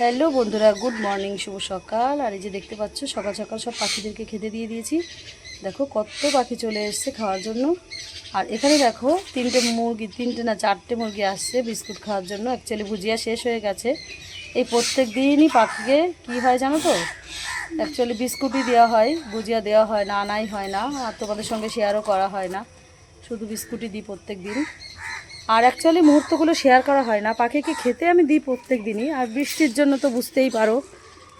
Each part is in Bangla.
হ্যালো বন্ধুরা, গুড মর্নিং, শুভ সকাল। আর এই যে দেখতে পাচ্ছ, সকাল সকাল সব পাখিদেরকে খেতে দিয়ে দিয়েছি। দেখো কত পাখি চলে এসছে খাওয়ার জন্য। আর এখানে দেখো, তিনটে মুরগি, তিনটে না চারটে মুরগি আসছে বিস্কুট খাওয়ার জন্য। অ্যাকচুয়ালি ভুজিয়া শেষ হয়ে গেছে। এই প্রত্যেক দিনই পাখিকে কি হয় জানো তো? অ্যাকচুয়ালি বিস্কুটই দেওয়া হয়, ভুজিয়া দেওয়া হয় না, আনাই হয় না। আর তোমাদের সঙ্গে শেয়ারও করা হয় না। শুধু বিস্কুটই দিই প্রত্যেক দিন। আর অ্যাকচুয়ালি মুহূর্তগুলো শেয়ার করা হয় না। পাখিকে খেতে আমি দিই প্রত্যেক দিনই। আর বৃষ্টির জন্য তো বুঝতেই পারো,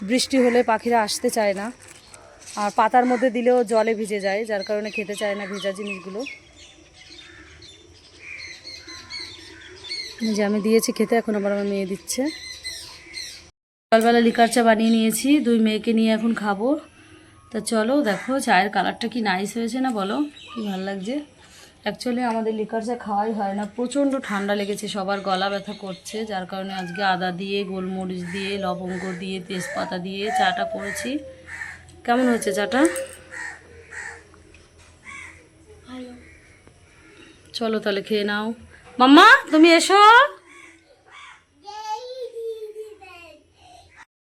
বৃষ্টি হলে পাখিরা আসতে চায় না। আর পাতার মধ্যে দিলেও জলে ভিজে যায়, যার কারণে খেতে চায় না ভেজা জিনিসগুলো। যে আমি দিয়েছি খেতে, এখন আবার আমার মেয়ে দিচ্ছে। সকালবেলা লিকার চা বানিয়ে নিয়েছি, দুই মেয়েকে নিয়ে এখন খাব। তা চলো দেখো, চায়ের কালারটা কি নাইস হয়েছে না বলো? কি ভালো লাগছে? অ্যাকচুয়ালি আমাদের লিকার চা খাওয়াই হয় না। প্রচণ্ড ঠান্ডা লেগেছে, সবার গলা ব্যথা করছে। যার কারণে আজকে আদা দিয়ে, গোলমরিচ দিয়ে, লবঙ্গ দিয়ে, তেজপাতা দিয়ে চাটা করেছি। কেমন হয়েছে চাটা? চলো তাহলে খেয়ে নাও। মাম্মা, তুমি এসো।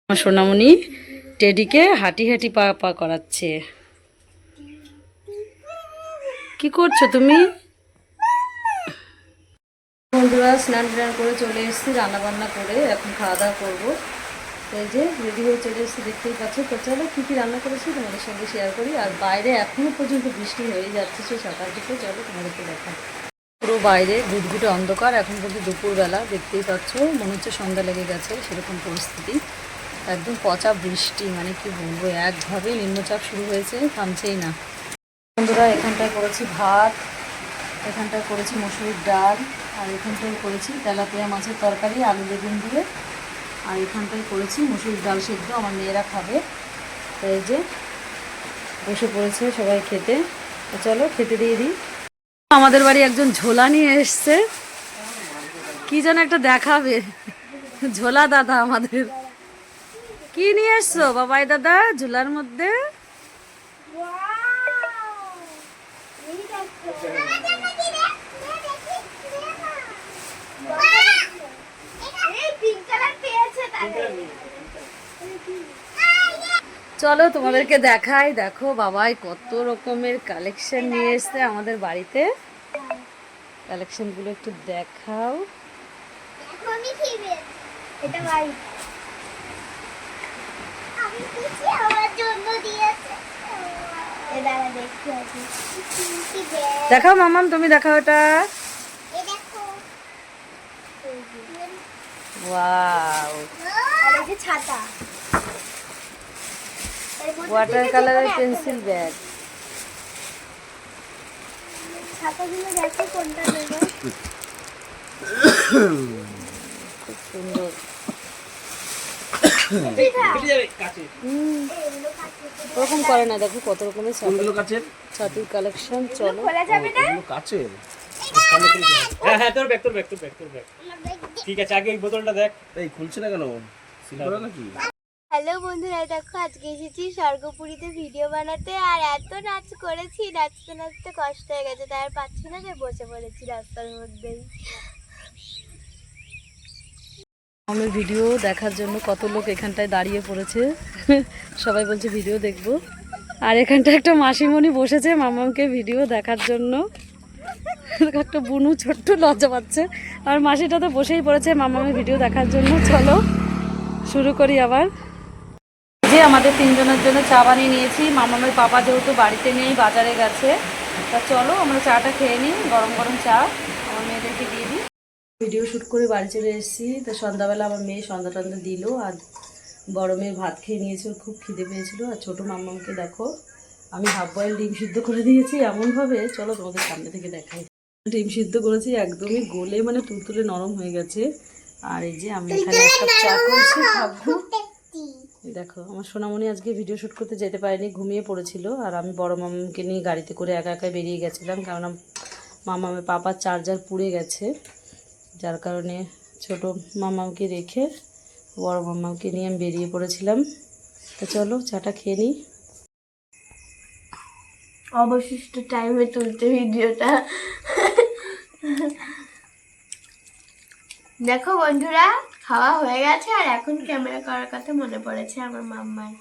সোনামণি টেডিকে হাঁটি হাঁটি পা পা করাচ্ছে। কি করছ তুমি? বন্ধুরা, স্নান টান করে চলে এসেছি রান্না বান্না করে এখন খাওয়া দাওয়া করব। এই যে, রেডি হয়ে চলে এসেছি, দেখতেই পাচ্ছ। তো চলো, কী কী রান্না করেছি তোমাদের সঙ্গে শেয়ার করি। আর বাইরে এখনও পর্যন্ত বৃষ্টি হয়ে যাচ্ছে, সেই সকাল থেকে। চলো, তোমাদেরকে দেখা পুরো বাইরে গুটগুটে অন্ধকার, এখন কিন্তু দুপুরবেলা। দেখতেই পাচ্ছ, মনে হচ্ছে সন্ধ্যা লেগে গেছে, সেরকম পরিস্থিতি। একদম পচা বৃষ্টি মানে কি বলব, একভাবে নিম্নচাপ শুরু হয়েছে, থামছেই না। বন্ধুরা, এখানটায় করেছি ভাত, এখানটায় করেছি মসুরির ডাল, আর এখানটায় করেছি তেলাপিয়া মাছের তরকারি, আলু বেগুন দিয়ে। আর এখানটায় করেছি মসুরির ডাল সেদ্ধ, আমার মেয়েরা খাবে। এই যে, বসে পড়েছে সবাই খেতে। তো চলো খেতে দিয়ে দিই। আমাদের বাড়ি একজন ঝোলা নিয়ে এসছে। কি যেন একটা দেখাবে। ঝোলা দাদা আমাদের। কি নিয়ে এসছো, বাবাই দাদা, ঝোলার মধ্যে? চলো তোমাদেরকে দেখাই দেখো বাবাই কত রকমের কালেকশন নিয়ে এসছে আমাদের বাড়িতে। কালেকশনগুলো একটু দেখাও। এটা দেখাও মামাম তুমি দেখাও ওটা এ ওয়াও। ছাতা। ওয়াটার কালারের পেন্সিল ব্যাগ ছাতাগুলো দেখো কোনটা নেব। খুব সুন্দর। ওরকম করে না দেখো কত রকমের ছাতির কালেকশন চলো। খোলা যাবে না? ওগুলো কাচের? হ্যাঁ হ্যাঁ তোর ব্যাগ তোর ব্যাগ তোর ব্যাগ তোর ব্যাগ ঠিক আছে আগে ওই বোতলটা দেখ। এই খুলছে না কেন? হ্যালো বন্ধুরা দেখো আজকে এসেছি স্বর্গপুরীতে ভিডিও বানাতে আর এত নাচ করেছি নাচতে নাচতে কষ্ট হয়ে গেছে তাই আর পাচ্ছি না যে বসে পড়েছি রাস্তার মধ্যেই। আমার ভিডিও দেখার জন্য কত লোক এখানটায় দাঁড়িয়ে পড়েছে সবাই বলছে ভিডিও দেখব। আর এখানটা একটা মাসিমণি বসেছে মামাকে ভিডিও দেখার জন্য। একটা বুনু ছোট্ট লজ্জা পাচ্ছে। আর মাসিটা তো বসেই পড়েছে মামামের ভিডিও দেখার জন্য চলো। শুরু করি আবার। যে আমাদের তিনজনের জন্য চা বানিয়ে নিয়েছি। মামামের পাপা যেহেতু বাড়িতে নেই বাজারে গেছে। তা চলো আমরা চাটা খেয়ে নিই গরম গরম চা। আমার মেয়েদেরকে দিয়ে দিই। ভিডিও শ্যুট করে বাড়ি চলে এসেছি। তো সন্ধ্যাবেলা আমার মেয়ে সন্ধ্যা টন্ধা দিল আর বড় মেয়ে ভাত খেয়ে নিয়েছিল খুব খিদে পেয়েছিল। আর ছোটো মাম্মামকে দেখো আমি হাফ বয়েল ডিম সিদ্ধ করে দিয়েছি। এমনভাবে চলো তোমাদের সামনে থেকে দেখাই। ডিম সিদ্ধ করেছি একদমই গলে মানে তুলতুলে নরম হয়ে গেছে। আর এই যে আমি এখানে একটা চা করেছি, খাব। দেখো, আমার সোনামণি আজকে ভিডিও শ্যুট করতে যেতে পারেনি, ঘুমিয়ে পড়েছিল, আর আমি বড় মামাকে নিয়ে গাড়িতে করে একা একা বেরিয়ে গেছিলাম, কেননা মামামের পাপার চার্জার পুড়ে গেছে, যার কারণে ছোট মামাকে রেখে বড় মামাকে নিয়ে আমি বেরিয়ে পড়েছিলাম। তো চলো, চাটা খেয়ে নিই। অবশিষ্ট টাইমে তুলতে ভিডিওটা দেখো বন্ধুরা খাওয়া হয়ে গেছে আর এখন ক্যামেরা করার কথা মনে পড়েছে আমার মাম্মার।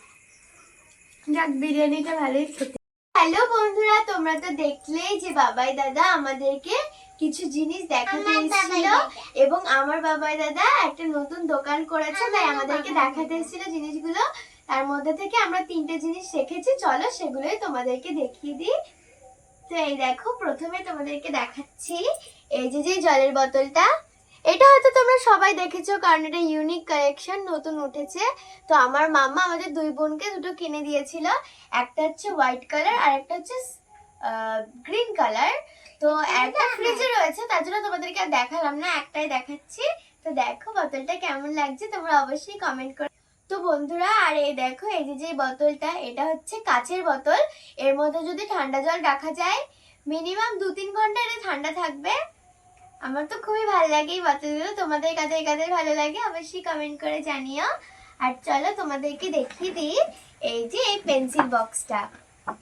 যাক বিরিয়ানিটা ভালোই খেতে। হ্যালো বন্ধুরা তোমরা তো দেখলেই যে বাবাই দাদা আমাদেরকে কিছু জিনিস দেখাতে এসেছিল এবং আমার বাবাই দাদা একটা নতুন দোকান করেছে তাই আমাদেরকে দেখাতে এসেছিল জিনিসগুলো। তার মধ্যে থেকে আমরা তিনটে জিনিস শিখেছি চলো সেগুলোই তোমাদেরকে দেখিয়ে দিই। তো এই দেখো প্রথমে তোমাদেরকে দেখাচ্ছি এই যে যে জলের বোতলটা। এটা হয়তো তোমরা সবাই দেখেছ কারণ এটা ইউনিক কালেকশন নতুন উঠেছে। তো আমার মাম্মা আমাদের দুই বোনকে দুটো কিনে দিয়েছিল। একটা হচ্ছে হোয়াইট কালার আর একটা হচ্ছে গ্রিন কালার তো একটা ফ্রিজে রয়েছে তার জন্য তোমাদেরকে আর দেখালাম না একটাই দেখাচ্ছি। তো দেখো বোতলটা কেমন লাগছে তোমরা অবশ্যই কমেন্ট করো তো বন্ধুরা আর এই দেখো এই যে যে বোতলটা এটা হচ্ছে কাচের বোতল। এর মধ্যে যদি ঠান্ডা জল রাখা যায় মিনিমাম দু তিন ঘণ্টা এটা ঠান্ডা থাকবে। আমার তো খুবই ভালো লাগে এই বোতলগুলো তোমাদের কাদের কাদের ভালো লাগে অবশ্যই কমেন্ট করে জানিও। আর চলো তোমাদেরকে দেখিয়ে দিই এই যে এই পেন্সিল বক্সটা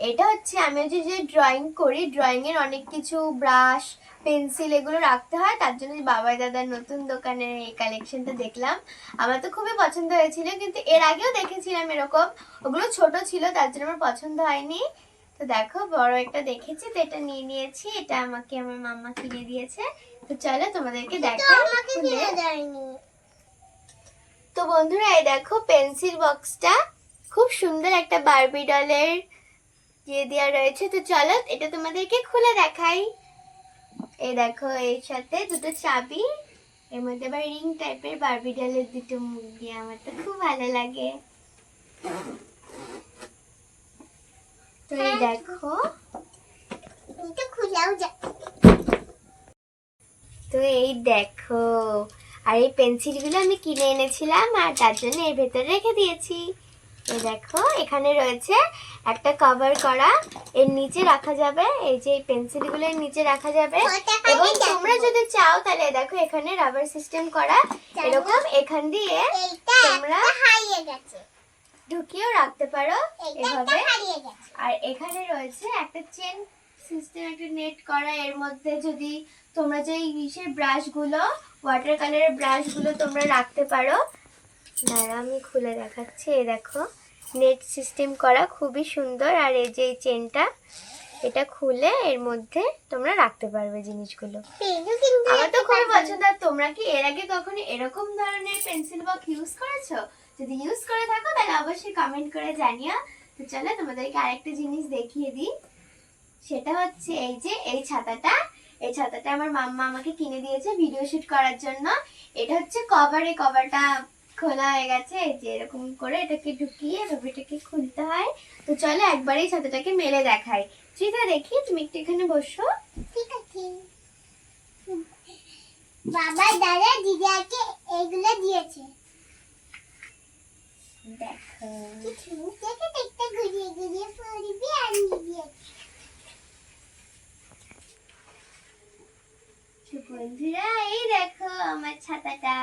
এটা হচ্ছে আমি হচ্ছে যে ড্রয়িং করি ড্রয়িংয়ের অনেক কিছু ব্রাশ পেন্সিল এগুলো রাখতে হয়, তার জন্য বাবাই দাদার নতুন দোকানের এই কালেকশনটা দেখলাম। আমার তো খুবই পছন্দ হয়েছিল, কিন্তু এর আগেও দেখেছিলাম এরকম। ওগুলো ছোট ছিল, তার জন্য আমার পছন্দ হয়নি। তো দেখো, বড় একটা দেখেছি, তো এটা নিয়ে নিয়েছি। এটা আমাকে আমার মাম্মা কিনে দিয়েছে। তো চলো তোমাদেরকে দেখাই তো বন্ধুরা এই দেখো পেন্সিল বক্সটা। খুব সুন্দর একটা বারবি ডলের দিয়ে দেওয়া রয়েছে। তো চলো এটা তোমাদেরকে খুলে দেখাই। এই দেখো এর সাথে দুটো চাবি। এর মধ্যে আবার রিং টাইপের বারবি ডলের দুটো মুখ দিয়ে আমার তো খুব ভালো লাগে। তো এই দেখো। তো এই দেখো। আর এই পেন্সিলগুলো আমি কিনে এনেছিলাম আর তার জন্য এর ভেতরে রেখে দিয়েছি। এই দেখো এখানে রয়েছে একটা কভার করা। এর নিচে রাখা যাবে। এই যে এই পেন্সিলগুলো এর নিচে রাখা যাবে। এবং তোমরা যদি চাও তাহলে দেখো এখানে রাবার সিস্টেম করা। এরকম এখান দিয়ে তোমরা হারিয়ে গেছে। ঢুকিয়েও রাখতে পারো এভাবে। আর এখানে রয়েছে একটা চেন সিস্টেম একটা নেট করা, এর মধ্যে যদি তোমরা যে ইসের ব্রাশগুলো ওয়াটার কালারের ব্রাশগুলো তোমরা রাখতে পারো। দাঁড়া আমি খুলে দেখাচ্ছি এ দেখো নেট সিস্টেম করা খুবই সুন্দর। আর এই যে চেনটা এটা খুলে এর মধ্যে তোমরা রাখতে পারবে জিনিসগুলো। আমার তো খুবই পছন্দ। আর তোমরা কি এর আগে কখনো এরকম ধরনের পেন্সিল বক্স ইউজ করেছ? যদি ইউজ করে থাকো, তাহলে অবশ্যই কমেন্ট করে জানিও। তো চলো, তোমাদেরকে আরেকটা জিনিস দেখিয়ে দিই। সেটা হচ্ছে এই যে এই ছাতাটা। এই ছাতাটা আমার মাম্মা আমাকে কিনে দিয়েছে ভিডিও শুট করার জন্য। এটা হচ্ছে কভার এই কভারটা খোলা হয়ে গেছে। এই যে এরকম করে এটাকে ঢুকিয়ে এভাবে এটাকে খুলতে হয়। তো চলো একবার এই ছাতাটাকে মেলে দেখাই। চিতা দেখি তুমি একটু এখানে বসো। ঠিক আছে। বাবা দাদা দিদাকে এগুলো দিয়েছে। দেখো কিছু থেকে দেখতে ঘুরিয়ে ঘুরিয়ে পড়বি আর নিয়ে তো বন্ধুরা এই দেখো আমার ছাতাটা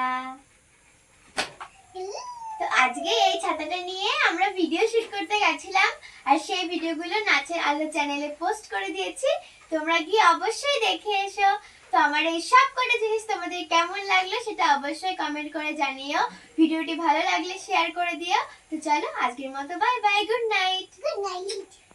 তো আজকে এই ছাতাটা নিয়ে আমরা ভিডিও শুট করতে গেছিলাম আর সেই ভিডিওগুলো নাচের আলো চ্যানেলে পোস্ট করে দিয়েছি। তোমরা গিয়ে অবশ্যই দেখে এসো। তো আমার এই সব কটা জিনিস তোমাদের কেমন লাগল সেটা অবশ্যই কমেন্ট করে জানিও। ভিডিওটি ভালো লাগলে শেয়ার করে দিও। তো চলো আজকের মতো bye bye good night good night